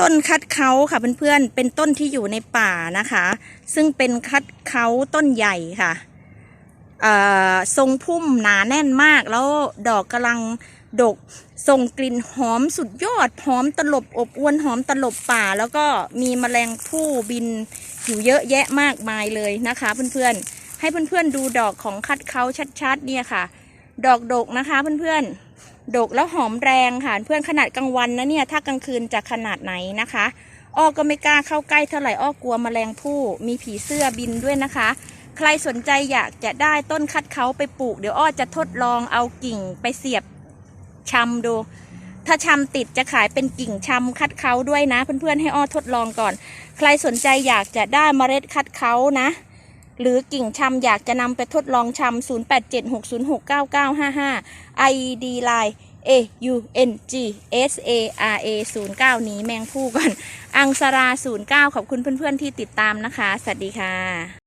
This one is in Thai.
ต้นคัดเขาค่ะเพื่อนๆ เป็นต้นที่อยู่ในป่านะคะ ซึ่งเป็นคัดเขาต้นใหญ่ค่ะอ่อทรงพุ่มหนาแน่นมากแล้วดอกกำลังดกส่งกลิ่นหอมสุดยอดหอมตลบอบอวนหอมตลบป่า แล้วก็มีแมลงผู้บินอยู่เยอะแยะมากมายเลยนะคะ เพื่อนๆ ให้เพื่อนๆดูดอกของคัดเขาชัดๆ เนี่ยค่ะ ดอกดกนะคะเพื่อนๆ ดกแล้วหอมแรงค่ะ เพื่อนขนาดกลางวันนะเนี่ย ถ้ากลางคืนจะขนาดไหนนะคะ อ้อก็ไม่กล้าเข้าใกล้เท่าไหร่ อ้อกลัวแมลงผู้ มีผีเสื้อบินด้วยนะคะ ใครสนใจอยากจะได้ต้นคัดเขาไปปลูก เดี๋ยวอ้อจะทดลองเอากิ่งไปเสียบชำดู ถ้าชำติดจะขายเป็นกิ่งชำคัดเขาด้วยนะ เพื่อนๆให้อ้อทดลองก่อน ใครสนใจอยากจะได้เมล็ดคัดเขานะ หรือกิ่งชำอยากจะนำไปทดลองชำ0876069955 ID line A U N G S A R A 09 นี้แมงผู้ก่อน อังสรา 09 ขอบคุณเพื่อนๆที่ติดตามนะคะ สวัสดีค่ะ